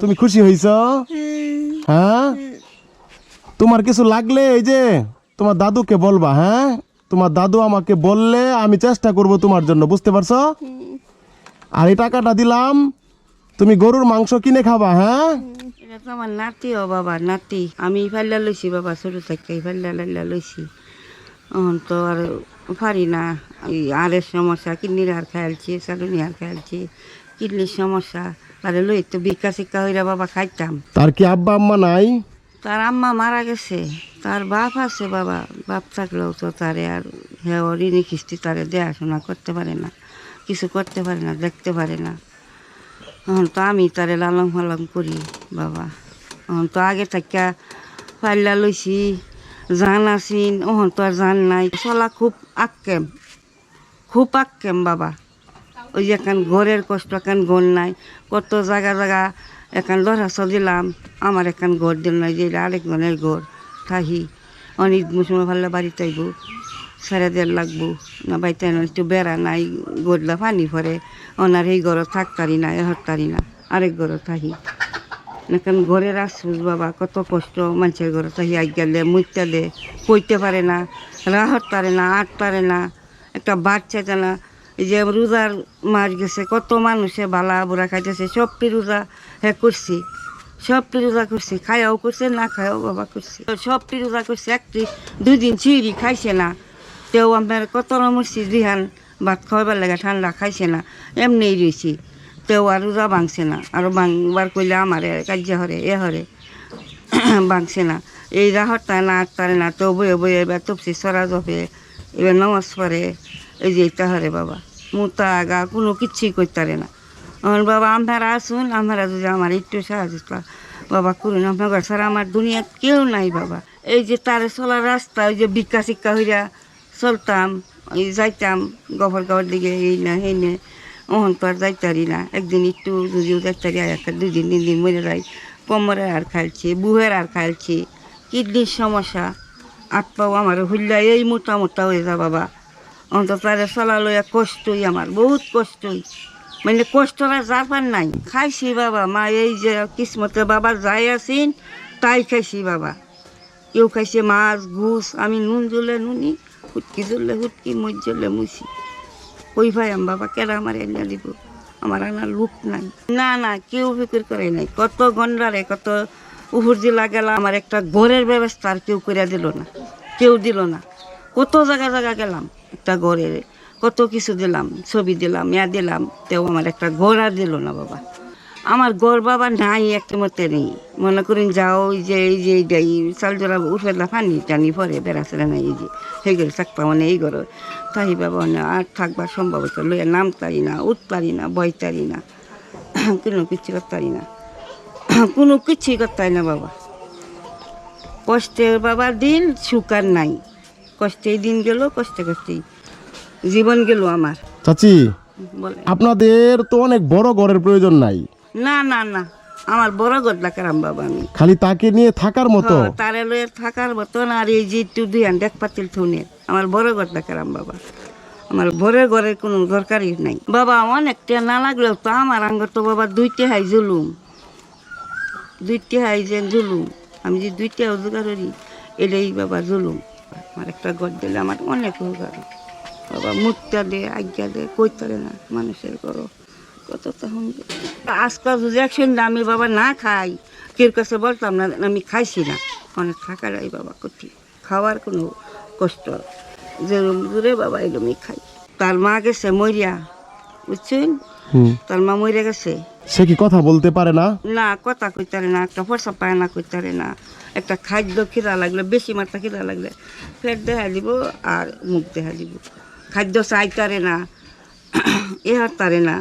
তুমি খুশি হইছ? হ্যাঁ? তোমার কিছু লাগলে এই যে তোমার দাদুকে বলবা হ্যাঁ? তোমার দাদু আমাকে বললে আমি চেষ্টা করব তোমার জন্য, বুঝতে পারছ? আর এই টাকাটা দিলাম, তুমি গরুর মাংস কিনে খাবা হ্যাঁ? আমার নাতি ও বাবা, নাতি। আমি ফাল্লা লইছি বাবা, ছোট থেকে ফাল্লা লাল্লা লইছি। তো আর পারি না। আরের সমস্যা, কিডনির আর খেয়ালছি সালুনি আর খেয়ালছি কিডনির সমস্যা। তাহলে লই তো বিকা শিক্ষা হইরা বাবা খাইতাম। তার কি আব্বা আম্মা নাই? তার আম্মা মারা গেছে। তার বাপ আছে বাবা বাপ থাকলেও তো তারে আর হ্যাঁ ঋণী কিস্তি তারে দেখাশোনা করতে পারে না কিছু করতে পারে না দেখতে পারে না। এখন তো আমি তারে লালন পালন করি বাবা। এখন তো আগে থেকে পাল্লা লইছি জান আছিন ওহন তো আর জান নাই। চলা খুব আক্কেম খুব আক্কেম বাবা। ওই যে এখান ঘরের কষ্ট, এখান ঘর নাই। কত জায়গা জায়গা এখান লড়াছ দিলাম আমার এখান ঘর দিল নাই যে আরেকজনের ঘর। থাহি। অনেক মুসলমান ভালো বাড়িতে আইব সাড়ে দেড় লাগবো। না বাড়িতে একটু বেড়া নাই, গড়লা পানি পরে ওনার এই ঘর থাকতারি না এহতারি না। আরেক ঘর থাহি। এখন ঘরের আসুস বাবা, কত কষ্ট। মানুষের ঘরে থাকি দে মুইতে দে কইতে পারে না রাহত পারে না আট পারে না। একটা বাচ্চা জানা এই যে রোজার মাস গেছে, কত মানুষে বালা বুড়া খাইতেছে সবটি রোজা হে করছি সবটি রোজা করছি, খায়াও করছে, না খায়াও বাবা করছে। সবটি রোজা করছে, একটি দুই দিন চিড়ি খাইছে না। তেও আমার কত রমরছি দিহান ভাত খাওয়াবার লাগে ঠান্ডা খাইছে না এমনি রয়েছি তেও আর রোজা ভাঙছে না, আর ভাঙবার কইলে আমার কার্য হরে, এ হরে, ভাঙছে না। এই রাহত না আটটারে না তো বয়ে বয়ে এবার তপসি সরা জপে, এবার নমাজ পড়ে, এই যে এটা হরে বাবা। মুতা আগা কোনো কিচ্ছুই করতে না। আমার বাবা আমরা আসুন আমরা যদি আমার একটু সাহায্য বাবা, করুন, আপনার ছাড়া আমার দুনিয়া কেউ নাই বাবা। এই যে তারে চলার রাস্তা, ওই যে ভিক্ষা শিক্ষা হইয়া চলতাম এই যাইতাম গফর গাওয়ার দিকে, এই না এই না। ওহন তো আর যাইতারি না। একদিন একটু যদিও যাইতারি আর একটা দুই দিন, তিন দিন মরে যাই। কোমরে আর খাইছে বুহের আর খাইছে কিডনির সমস্যা আট পাও আমার হুল্লা এই মোটা মোটা হয়ে যা বাবা। অন্তত তারে চলা লইয়া কষ্টই আমার, বহুত কষ্টই। মানে কষ্টরা যাবার নাই। খাইছি বাবা, মা এই যে কিসমতে বাবা যাই আছেন, তাই খাইছি বাবা। কেউ খাইছে মাছ, ঘুষ, আমি নুন জ্বলে নুনি, হুটকি জ্বললে হুটকি মুজ জ্বললে মুছি কই ভাই, আম বাবা কেরা আমার এনে দিব? আমার আনার লোক নাই। না না, কেউ ফিকির করে নাই। কত গন্ডারে, কত উহুর জেলা গেলা, আমার একটা ঘরের ব্যবস্থা আর কেউ করে দিল না। কেউ দিল না। কত জায়গা জায়গা গেলাম, একটা ঘরের কত কিছু দিলাম, ছবি দিলাম, ইয়া দিলাম, তেও আমার একটা ঘর আর দিল না বাবা। আমার ঘর বাবা নাই একটা মতে নেই। মনে করেন যাও যে, এই যে, এই চাল জোড়া উঠে ফানি টানি পরে বেড়াছে না এই যে সেই ঘরে থাকতাম মানে এই ঘরে। তাই বাবা, না, আর থাকবার হতো লইয়া নাম তারি না, উঠ পারি না বই তারি না, কোনো কিছু করতে পারি না। কোনো কিছুই করতে পারি না বাবা। কষ্টের বাবার দিন সুকার নাই। কষ্টেই দিন গেল কষ্টে কষ্টেই জীবন গেল আমার। চাচি বলে আপনাদের তো অনেক বড় ঘরের প্রয়োজন নাই। না না না আমার বড় গদলা কারাম বাবা আমি। খালি তাকে নিয়ে থাকার মতো। হ্যাঁ, তারে লয়ে থাকার মতন আর এই যে একটু দুই দেখ পাতিল থুনের আমার বড় গদলা কারাম বাবা। আমার বড় ঘরের কোনো দরকারই নাই। বাবা অনেকটা না লাগলেও তো আমার আঙ্গ তো বাবা দুইটা হাই জুলুম। দুইটা হাই যে জুলুম। আমি যে দুইটা রোজগার করি এটাই বাবা জুলুম। আমার একটা ঘর দিলে আমার অনেক রোজগার বাবা মুখটা দে আজ্ঞা দে কইতারে না মানুষের করো কত তখন আজকাল যদি একসঙ্গে আমি বাবা না খাই কেউ কাছে বলতাম না আমি খাইছি না। অনেক থাকার এই বাবা কঠিন খাওয়ার কোনো কষ্ট। যেরম দূরে বাবা এরমই খাই। তার মা গেছে মরিয়া বুঝছেন। তার মা মরে গেছে। সে কি কথা বলতে পারে না? না কথা কইতারে না একটা ফর্সা পায় না কইতারে না। একটা খাদ্য খিদা লাগলে, বেশি মাত্রা খিদা লাগলে পেট দেখা দিব আর মুখ দেখা দিব। খাদ্য চাই তারে না এহার তারে না।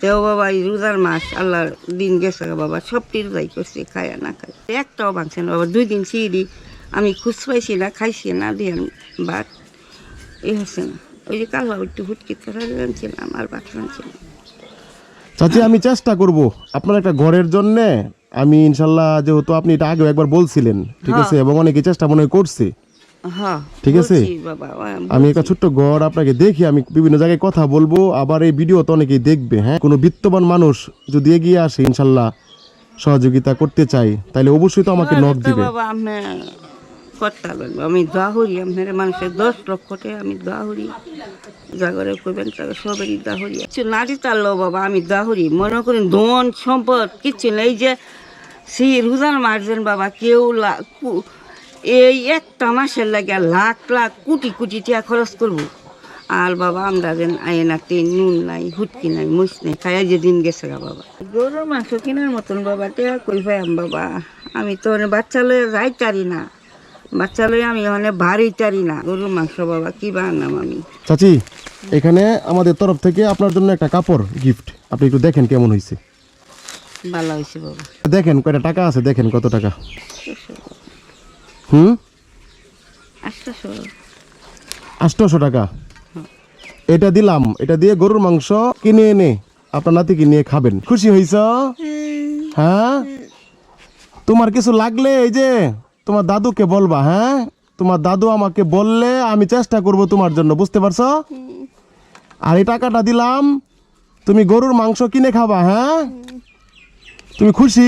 তেও বাবা, এই রোজার মাস আল্লাহর দিন গেছে বাবা, সবটি রোজাই করছে, খায় না খায়। একটাও ভাঙছে না বাবা, দুই দিন সিঁড়ি, আমি খুশ পাইছি না, খাইছি না দিয়ান ভাত, এ হচ্ছে না। ওই যে কাল একটু হুটকি রাঁধছিলাম আর ভাত চাচি, আমি চেষ্টা করব আপনার একটা ঘরের জন্য আমি ইনশাল্লাহ যেহেতু আপনি এটা আগেও একবার বলছিলেন ঠিক আছে? এবং অনেকে চেষ্টা মনে হয় করছে। হ্যাঁ ঠিক আছে? আমি একটা ছোট্ট ঘর আপনাকে দেখি আমি বিভিন্ন জায়গায় কথা বলব আবার এই ভিডিও তো অনেকেই দেখবে হ্যাঁ? কোনো বিত্তবান মানুষ যদি এগিয়ে আসে ইনশাল্লাহ সহযোগিতা করতে চাই তাহলে অবশ্যই তো আমাকে নক দিবে। আমি করতে পারব আমি দোয়া করি আপনার মানুষের দশ লক্ষতে আমি দোয়া করি। জাগরে করবেন তাকে সবেরই দোয়া করি। কিছু নারী তারলো বাবা আমি দোয়া করি। মনে করেন ধন সম্পদ কিচ্ছু নেই যে সেই রোজার মারছেন বাবা, কেউ এই একটা মাসের লাগে লাখ লাখ কোটি কোটি টাকা খরচ করব। আর বাবা, আমরা যেন আয়নাতে নুন নাই, হুটকি নাই মুস নাই, খাইয়া যে দিন গেছে গা বাবা। গরুর মাংস কেনার মতন বাবা, টেয়া কই পাইম বাবা? আমি তো বাচ্চা লয়ে যাই তারি না। বাচ্চা লয়ে আমি অনেক ভারী তারি না। গরুর মাংস বাবা, কি বানাম আমি? চাচি, এখানে আমাদের তরফ থেকে আপনার জন্য একটা কাপড় গিফট আপনি একটু দেখেন কেমন হয়েছে ভালো হয়েছে বাবা। দেখেন কয়টা টাকা আছে? দেখেন কত টাকা? হুম? আটশোশো। টাকা। এটা দিলাম। এটা দিয়ে গরুর মাংস কিনে এনে আপনার নাতিকে নিয়ে খাবেন। খুশি হয়েছ হ্যাঁ? তোমার কিছু লাগলে এই যে তোমার দাদুকে বলবা হ্যাঁ? তোমার দাদু আমাকে বললে আমি চেষ্টা করব তোমার জন্য বুঝতে পারছ? আর এই টাকাটা দিলাম তুমি গরুর মাংস কিনে খাবা হ্যাঁ? তুমি খুশি?